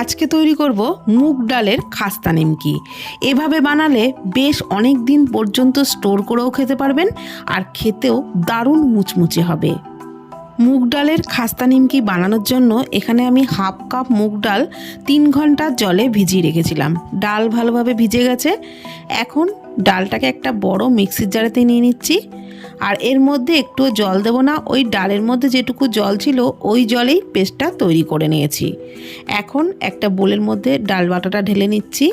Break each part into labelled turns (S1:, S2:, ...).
S1: আজকে তৈরি করব মুগ ডালের খাস্তা নিমকি। এভাবে বানালে বেশ অনেক দিন পর্যন্ত স্টোর করেও খেতে পারবেন আর খেতেও দারুণ মুচমুচে হবে। মুগ ডালের খাস্তা নিমকি বানানোর জন্য এখানে আমি হাফ কাপ মুগ ডাল তিন ঘণ্টা জলে ভিজিয়ে রেখেছিলাম। ডাল ভালোভাবে ভিজে গেছে। এখন ডালটাকে একটা বড় মিক্সির জারেতে নিয়ে নিচ্ছি। আর এর মধ্যে একটু জল দেবো না। ওই ডালের মধ্যে যেটুকু জল ছিল, ওই জলেই পেস্টটা তৈরি করে নিয়েছি। এখন একটা বোলের মধ্যে ডাল বাটাটা ঢেলে নিচ্ছি।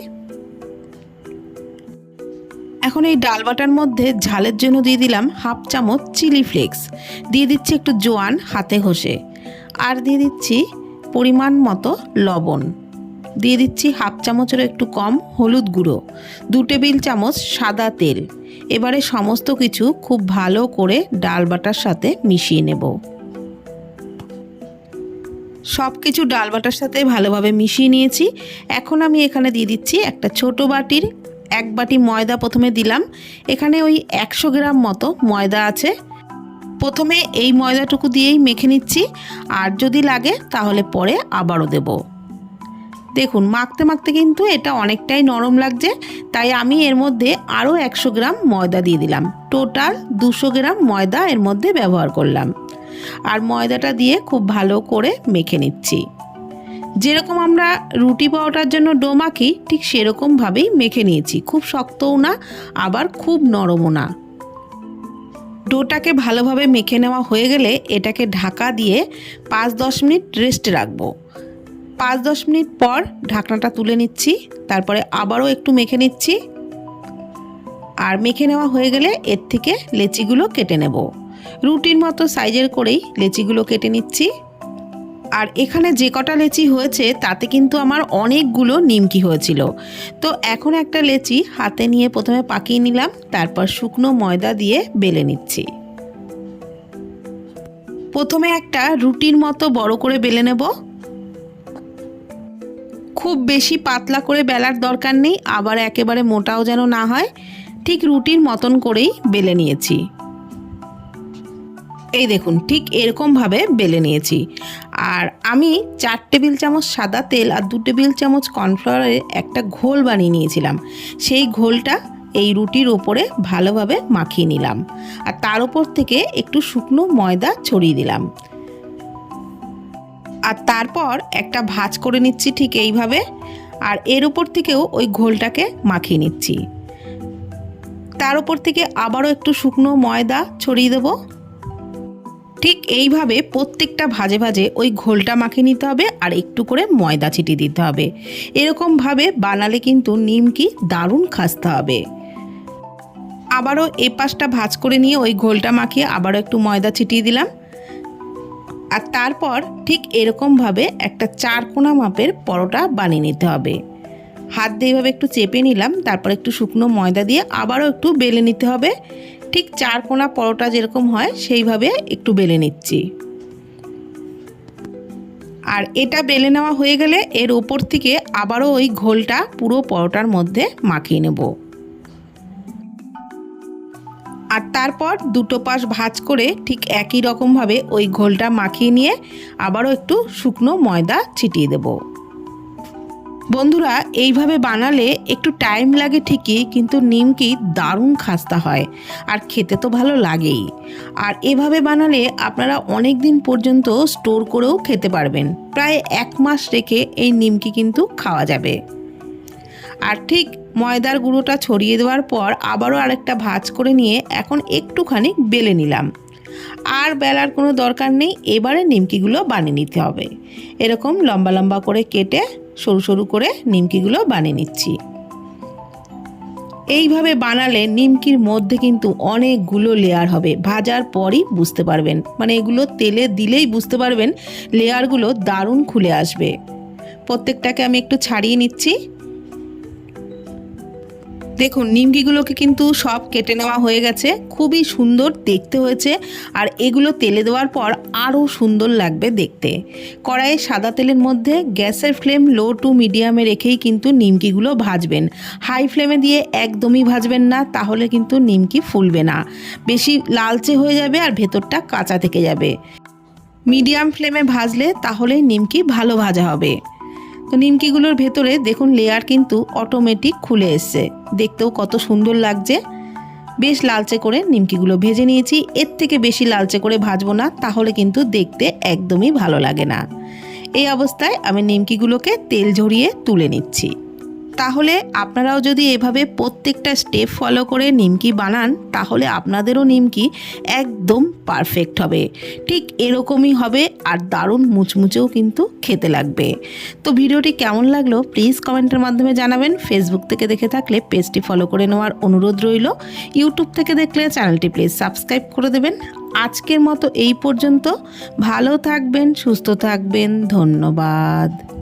S1: এখন এই ডাল বাটার মধ্যে ঝালের জন্য দিয়ে দিলাম হাফ চামচ চিলি ফ্লেক্স। দিয়ে দিচ্ছি একটু জোয়ান হাতে ঘষে। আর দিয়ে দিচ্ছি পরিমাণ মতো লবণ। দিয়ে দিচ্ছি হাফ চামচেরও একটু কম হলুদ গুঁড়ো, দু টেবিল চামচ সাদা তেল। এবারে সমস্ত কিছু খুব ভালো করে ডাল বাটার সাথে মিশিয়ে নেব। সব কিছু ডাল বাটার সাথে ভালোভাবে মিশিয়ে নিয়েছি। এখন আমি এখানে দিয়ে দিচ্ছি একটা ছোট বাটির, এক বাটি ময়দা প্রথমে দিলাম। এখানে ওই একশো গ্রাম মতো ময়দা আছে। প্রথমে এই ময়দাটুকু দিয়েই মেখে নিচ্ছি। আর যদি লাগে তাহলে পরে আবারও দেবো। দেখুন, মাখতে মাখতে কিন্তু এটা অনেকটাই নরম লাগছে, তাই আমি এর মধ্যে আরও একশো গ্রাম ময়দা দিয়ে দিলাম। টোটাল দুশো গ্রাম ময়দা এর মধ্যে ব্যবহার করলাম। আর ময়দাটা দিয়ে খুব ভালো করে মেখে নিচ্ছি। যেরকম আমরা রুটি পাওয়াটার জন্য ডো মাখি, ঠিক সেরকমভাবেই মেখে নিয়েছি। খুব শক্তও না, আবার খুব নরমও না। ডোটাকে ভালোভাবে মেখে নেওয়া হয়ে গেলে এটাকে ঢাকা দিয়ে পাঁচ দশ মিনিট রেস্টে রাখব। পাঁচ দশ মিনিট পর ঢাকনাটা তুলে নিচ্ছি, তারপরে আবারও একটু মেখে নিচ্ছি। আর মেখে নেওয়া হয়ে গেলে এর থেকে লেচিগুলো কেটে নেব। রুটির মতো সাইজের করেই লেচিগুলো কেটে নিচ্ছি। আর এখানে যে কটা লেচি হয়েছে, তাতে কিন্তু আমার অনেকগুলো নিমকি হয়েছিল। তো এখন একটা লেচি হাতে নিয়ে প্রথমে পাকিয়ে নিলাম, তারপর শুকনো ময়দা দিয়ে বেলে নিচ্ছি। প্রথমে একটা রুটির মতো বড় করে বেলে নেব। খুব বেশি পাতলা করে বেলার দরকার নেই, আবার একেবারে মোটাও যেন না হয়, ঠিক রুটির মতন করেই বেলে নিয়েছি। এই দেখুন, ঠিক এরকমভাবে বেলে নিয়েছি। আর আমি চার টেবিল চামচ সাদা তেল আর দু টেবিল চামচ কর্নফ্লাওয়ারের একটা ঘোল বানিয়ে নিয়েছিলাম। সেই ঘোলটা এই রুটির ওপরে ভালোভাবে মাখিয়ে নিলাম। আর তার ওপর থেকে একটু শুকনো ময়দা ছড়িয়ে দিলাম। আর তারপর একটা ভাজ করে নিচ্ছি ঠিক এইভাবে, আর এর উপর থেকেও ওই ঘোলটাকে মাখিয়ে নিচ্ছি। তার উপর থেকে আবারও একটু শুকনো ময়দা ছড়িয়ে দেবো। ঠিক এইভাবে প্রত্যেকটা ভাজে ভাজে ওই ঘোলটা মাখিয়ে নিতে হবে আর একটু করে ময়দা ছিটিয়ে দিতে হবে। এরকমভাবে বানালে কিন্তু নিমকি দারুণ খাসতে হবে। আবারও এ পাশটা ভাজ করে নিয়ে ওই ঘোলটা মাখিয়ে আবারও একটু ময়দা ছিটিয়ে দিলাম। আর তারপর ঠিক এরকমভাবে একটা চার কোনা মাপের পরোটা বানিয়ে নিতে হবে। হাত দিয়ে এভাবে একটু চেপে নিলাম, তারপর একটু শুকনো ময়দা দিয়ে আবারও একটু বেলে নিতে হবে। ঠিক চার কোনা পরোটা যেরকম হয়, সেইভাবে একটু বেলে নিচ্ছি। আর এটা বেলে নেওয়া হয়ে গেলে এর ওপর থেকে আবারও ওই ঘোলটা পুরো পরোটার মধ্যে মাখিয়ে নেব। আর তারপর দুটো পাশ ভাজ করে ঠিক একই রকমভাবে ওই ঘোলটা মাখিয়ে নিয়ে আবারও একটু শুকনো ময়দা ছিটিয়ে দেব। বন্ধুরা, এইভাবে বানালে একটু টাইম লাগে ঠিকই, কিন্তু নিমকি দারুণ খাস্তা হয় আর খেতে তো ভালো লাগেই। আর এভাবে বানালে আপনারা অনেক দিন পর্যন্ত স্টোর করেও খেতে পারবেন। প্রায় এক মাস রেখে এই নিমকি কিন্তু খাওয়া যাবে। আর ঠিক ময়দার গুঁড়োটা ছড়িয়ে দেওয়ার পর আবারও আরেকটা ভাজ করে নিয়ে এখন একটুখানি বেলে নিলাম। আর বেলার কোনো দরকার নেই, এবারে নিমকিগুলো বানিয়ে নিতে হবে। এরকম লম্বা লম্বা করে কেটে সরু সরু করে নিমকিগুলো বানিয়ে নিচ্ছি। এইভাবে বানালে নিমকির মধ্যে কিন্তু অনেকগুলো লেয়ার হবে। ভাজার পরই বুঝতে পারবেন। মানে এগুলো তেলে দিলেই বুঝতে পারবেন লেয়ারগুলো দারুণ খুলে আসবে। প্রত্যেকটাকে আমি একটু ছাড়িয়ে নিচ্ছি। দেখুন, নিমকিগুলোকে কিন্তু সব কেটে নেওয়া হয়ে গেছে। খুবই সুন্দর দেখতে হয়েছে। আর এগুলো তেলে দেওয়ার পর আরও সুন্দর লাগবে দেখতে। কড়াইয়ে সাদা তেলের মধ্যে গ্যাসের ফ্লেম লো টু মিডিয়ামে রেখেই কিন্তু নিমকিগুলো ভাজবেন। হাই ফ্লেমে দিয়ে একদমই ভাজবেন না, তাহলে কিন্তু নিমকি ফুলবে না। বেশি লালচে হয়ে যাবে আর ভেতরটা কাঁচা থেকে যাবে। মিডিয়াম ফ্লেমে ভাজলে তাহলেই নিমকি ভালো ভাজা হবে। তো নিমকিগুলোর ভেতরে দেখুন লেয়ার কিন্তু অটোমেটিক খুলে এসছে। দেখতেও কত সুন্দর লাগছে। বেশ লালচে করে নিমকিগুলো ভেজে নিয়েছি। এর থেকে বেশি লালচে করে ভাজবো না, তাহলে কিন্তু দেখতে একদমই ভালো লাগে না। এই অবস্থায় আমি নিমকিগুলোকে তেল ঝরিয়ে তুলে নিচ্ছি। তাহলে আপনারাও যদি এভাবে প্রত্যেকটা স্টেপ ফলো করে নিমকি বানান, তাহলে আপনাদেরও নিমকি একদম পারফেক্ট হবে। ঠিক এরকমই হবে আর দারুণ মুচমুচেও কিন্তু খেতে লাগবে। তো ভিডিওটি কেমন লাগল প্লিজ কমেন্টের মাধ্যমে জানাবেন। ফেসবুক থেকে দেখে থাকলে পেজটি ফলো করে নেওয়ার অনুরোধ রইল। ইউটিউব থেকে দেখলে চ্যানেলটি প্লিজ সাবস্ক্রাইব করে দেবেন। আজকের মতো এই পর্যন্ত। ভালো থাকবেন, সুস্থ থাকবেন। ধন্যবাদ।